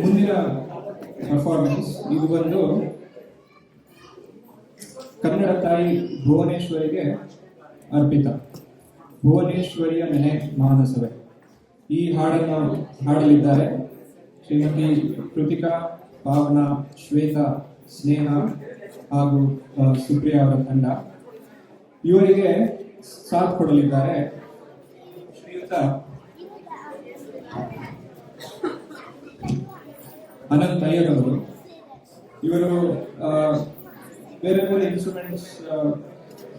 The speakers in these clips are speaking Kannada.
ಮುಂದಿನ ಪರ್ಫಾರ್ಮೆನ್ಸ್ ಇದು ಬಂದು ಕನ್ನಡ ತಾಯಿ ಭುವನೇಶ್ವರಿಗೆ ಅರ್ಪಿತ. ಭುವನೇಶ್ವರಿಯ ನೆನೆ ಮಹಾನಸಭೆ ಈ ಹಾಡನ್ನು ಹಾಡಲಿದ್ದಾರೆ ಶ್ರೀಮತಿ ಕೃತಿಕಾ ಭಾವನಾ ಶ್ವೇತಾ, ಸ್ನೇಹ ಹಾಗೂ ಸುಪ್ರಿಯಾ ಅವರ ತಂಡ. ಇವರಿಗೆ ಸಾಥ್ ಕೊಡಲಿದ್ದಾರೆ ಶ್ರೀಯುತ ಅನಂತ್ ಅಯ್ಯರ್ ಅವರು ಇವರು ಬೇರೆ ಬೇರೆ ಇನ್ಸ್ಟ್ರೂಮೆಂಟ್ಸ್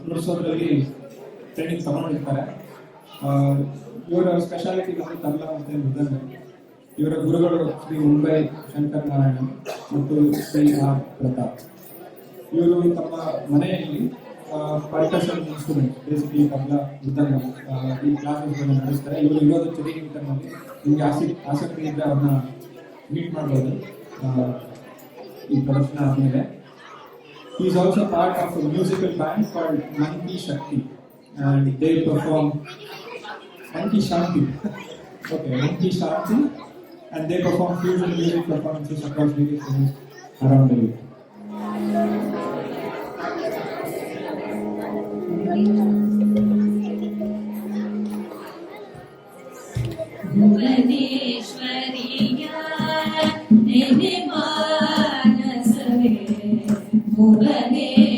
ನುಡಿಸೋದ್ರಲ್ಲಿ ಟ್ರೈನಿಂಗ್ ತಗೊಂಡಿರ್ತಾರೆ. ಇವರ ಸ್ಪೆಷಾಲಿಟಿ ಬಂದು ತಬಲ ಮತ್ತೆ ಮೃದಂಗ. ಇವರ ಗುರುಗಳು ಶ್ರೀ ಮುಂಬೈ ಶಂಕರ್ ನಾರಾಯಣ ಮತ್ತು ಶ್ರೀ ಆರ್ ಪ್ರತಾಪ್. ಇವರು ತಮ್ಮ ಮನೆಯಲ್ಲಿ percussion instrument basically tabla mridangam ಈ ಕ್ಲಾಸಸ್ಗಳನ್ನು ನಡೆಸ್ತಾರೆ. ಇವರು ಇರೋದು ಚಳಿಗಿಂಟನಲ್ಲಿ ನಿಮಗೆ ಆಸಕ್ತಿ ಆಸಕ್ತಿ ಇದ್ದರೆ ಅವ್ರನ್ನ ಮೀಟ್ ಮಾಡ್ಬೋದು ಆ, ಈ ಪ್ರದರ್ಶನ ಆದಮೇಲೆ He is also part of a musical band called Monkey Shakti, and they perform Monkey Shanti. okay, Monkey Shanti, and they perform fusion music performances across various ಭುವನೇಶ್ವರಿಯ